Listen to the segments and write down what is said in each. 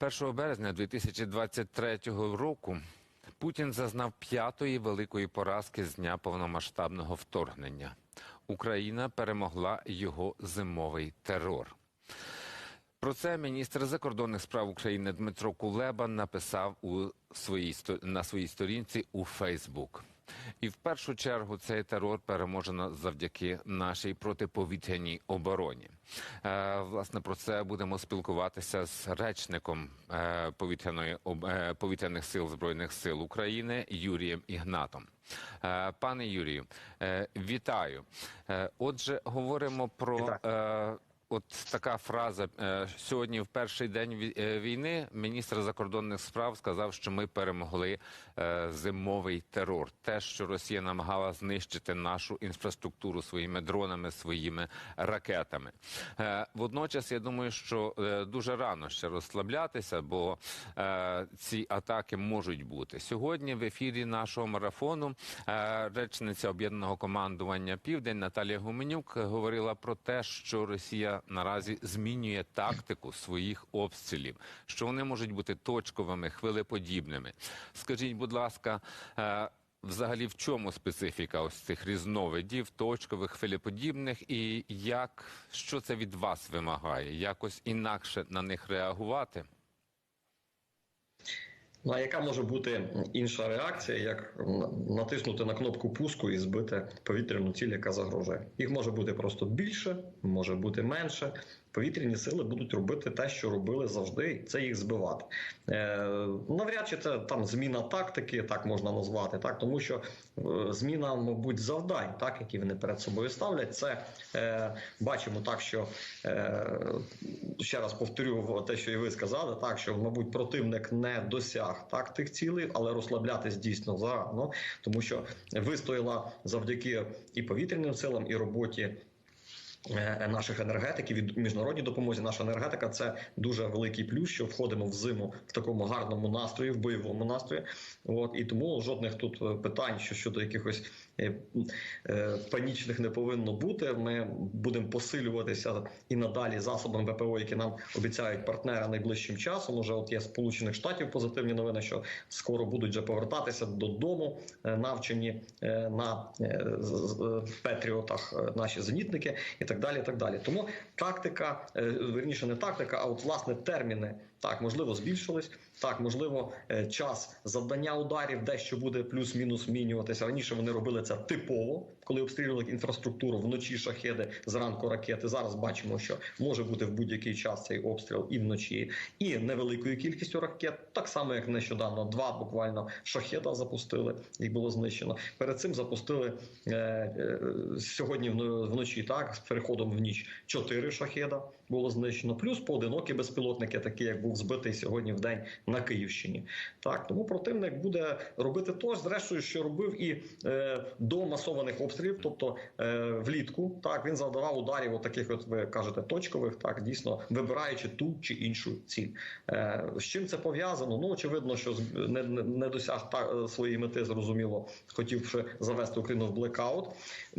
1 березня 2023 року Путін зазнав п'ятої великої поразки з дня повномасштабного вторгнення. Україна перемогла його зимовий терор. Про це міністр закордонних справ України Дмитро Кулеба написав у своїй на своїй сторінці у Фейсбук. І в першу чергу цей терор переможено завдяки нашій протиповітряній обороні. Е, власне, про це будемо спілкуватися з речником е, повітряної е, повітряних сил збройних сил України Юрієм Ігнатом. Е, пане Юрію, е, вітаю. Е, отже, говоримо про. Е, От така фраза Е, сьогодні, в перший день е, війни, міністр закордонних справ сказав, що ми перемогли е, зимовий терор. Те, що Росія намагала знищити нашу інфраструктуру своїми дронами, своїми ракетами. Водночас, я думаю, що дуже рано ще розслаблятися, бо ці атаки можуть бути сьогодні. В ефірі нашого марафону речниця об'єднаного командування Південь Наталія Гуменюк говорила про те, що Росія наразі змінює тактику своїх обстрілів, що вони можуть бути точковими, хвилеподібними. Скажіть, будь ласка. е, Взагалі, в чому специфіка ось цих різновидів, точкових, хвилеподібних, і як що це від вас вимагає? Якось інакше на них реагувати? Ну а яка може бути інша реакція, як натиснути на кнопку пуску і збити повітряну ціль, яка загрожує? Їх може бути просто більше, може бути менше. Повітряні сили будуть робити те, що робили завжди, це їх збивати. Е, навряд чи це там зміна тактики, так можна назвати, так тому що е, зміна, мабуть, завдань, так які вони перед собою ставлять. Це е, бачимо так, що е, ще раз повторю те, що і ви сказали, так що мабуть противник не досяг так тих цілей, але розслаблятись дійсно зарано, тому що вистояла завдяки і повітряним силам, і роботі. Е, Наших енергетиків від міжнародній допомозі, наша енергетика це дуже великий плюс, що входимо в зиму в такому гарному настрої, в бойовому настрої. От і тому жодних тут е, питань, що щодо якихось панічних не повинно бути. Ми будемо посилюватися і надалі засобами ВПО, які нам обіцяють партнери найближчим часом. Уже от є сполучених штатів позитивні новини, що скоро будуть вже повертатися додому, е, навчені е, на е, е, петріотах е, наші зенітники і так далі. і так далі. Тому тактика, е, верніше не тактика, а от власне терміни так можливо збільшились. Так, можливо, е, час завдання ударів дещо буде плюс-мінус змінюватися. Раніше вони робили це типово, коли обстрілювали інфраструктуру вночі шахеди, зранку ракети. Зараз бачимо, що може бути в будь-який час цей обстріл і вночі, і невеликою кількістю ракет, так само як нещодавно, два буквально шахеда запустили, їх було знищено. Перед цим запустили е, е, сьогодні вночі, так з переходом в ніч чотири шахеда було знищено, плюс поодинокі безпілотники, такі як був збитий сьогодні в день на Київщині. Так тому противник буде робити то, зрештою, що робив і е, до масованих обстрілів, тобто е, влітку, так він завдавав ударів, от таких, от ви кажете, точкових, так дійсно вибираючи ту чи іншу ціль. Е, з чим це пов'язано? Ну очевидно, що не, не, не досяг та, е, своєї мети, зрозуміло, хотівши завести Україну в блекаут.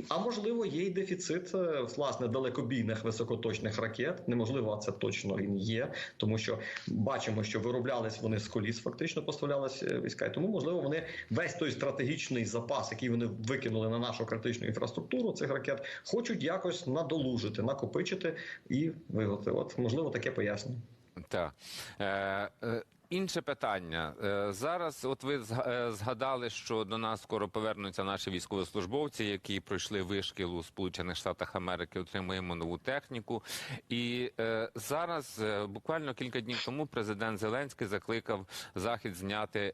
А можливо, є й дефіцит е, власне далекобійних високоточних ракет. Неможливо, а це точно він є, тому що бачимо, що вироблялись вони з коліс, фактично поставлялись е, війська. Тому можливо вони весь той стратегічний запас, який вони викинули на нашу критичну інфраструктуру цих ракет, хочуть якось надолужити, накопичити і виготовити. От можливо таке пояснення. Так. Е, е, інше питання. Е, зараз, от ви е, згадали, що до нас скоро повернуться наші військовослужбовці, які пройшли вишкіл у Сполучених Штатах Америки, отримуємо нову техніку. І е, зараз, е, буквально кілька днів тому, президент Зеленський закликав Захід зняти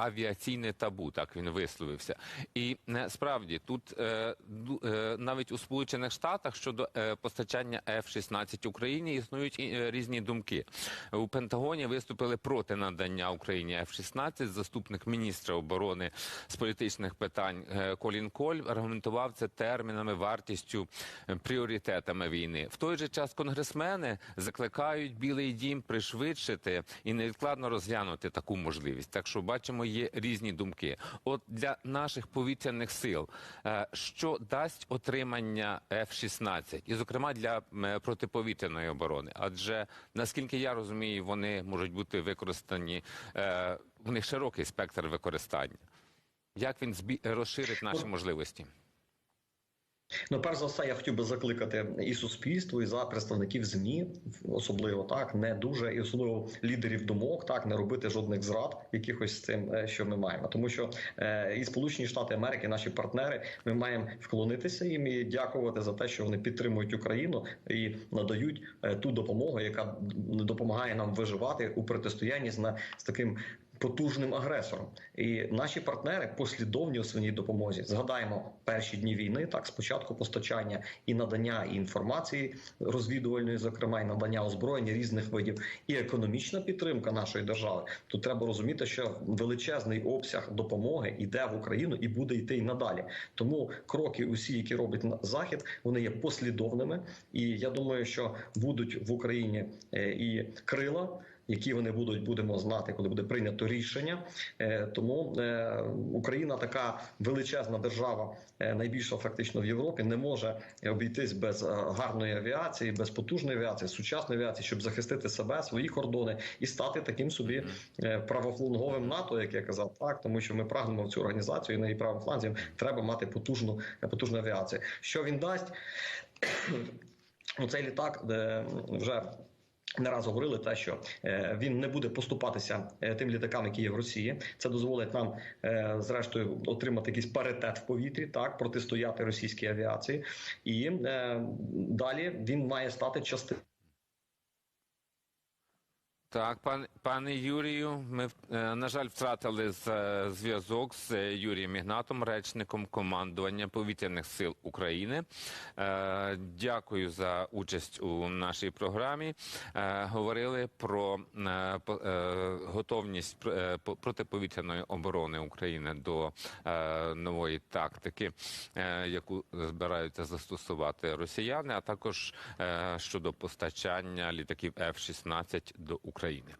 авіаційне табу, так він висловився. І е, справді тут е, е, навіть у Сполучених Штатах щодо постачання F-16 Україні існують різні думки. У Пентагоні виступили проти надання Україні F-16. Заступник міністра оборони з політичних питань Колін Коль аргументував це термінами, вартістю, пріоритетами війни. В той же час конгресмени закликають Білий Дім пришвидшити і невідкладно розглянути таку можливість. Так що бачимо, є різні думки. От для наших повітряних сил, е, що дасть отримання F-16, і зокрема для е, протиповітряної оборони, адже наскільки я розумію, вони можуть бути використані. у них широкий спектр використання. Як він розширить наші можливості? Ну, перш за все, я хотів би закликати і суспільство, і за представників змі, особливо так, не дуже, і особливо лідерів думок, так не робити жодних зрад, якихось з цим, е, що ми маємо. Тому що е, і Сполучені Штати Америки, наші партнери, ми маємо вклонитися їм і дякувати за те, що вони підтримують Україну і надають е, ту допомогу, яка допомагає нам виживати у протистоянні з, на, з таким потужним агресором. І наші партнери послідовні у своїй допомозі. Згадаємо перші дні війни, так спочатку постачання і надання і інформації розвідувальної, зокрема, і надання озброєння різних видів, і економічна підтримка нашої держави. Тут треба розуміти, що величезний обсяг допомоги йде в Україну і буде йти й надалі. Тому кроки, усі, які робить захід, вони є послідовними. І я думаю, що будуть в Україні е, і крила які вони будуть, будемо знати, коли буде прийнято рішення. Е, Тому е, Україна така величезна держава, е, найбільша фактично в Європі, не може обійтись без гарної авіації, без потужної авіації, сучасної авіації, щоб захистити себе, свої кордони і стати таким собі правофланговим НАТО, як я казав, так тому що ми прагнемо в цю організацію і на її правому фланзі треба мати потужну потужну авіацію. Що він дасть? Ну, цей літак де вже не раз говорили те, що е, він не буде поступатися е, тим літакам, які є в Росії. Це дозволить нам, е, зрештою, отримати якийсь паритет в повітрі, так протистояти російській авіації, і далі він має стати частиною. Так, пан, пане Юрію, ми е, на жаль втратили е, зв'язок з е, Юрієм Ігнатом, речником командування повітряних сил України. Дякую за участь у нашій програмі. Говорили про готовність пр- по- протиповітряної оборони України до нової тактики, яку збираються застосувати росіяни, а також щодо постачання літаків F-16 до України. Ucrania.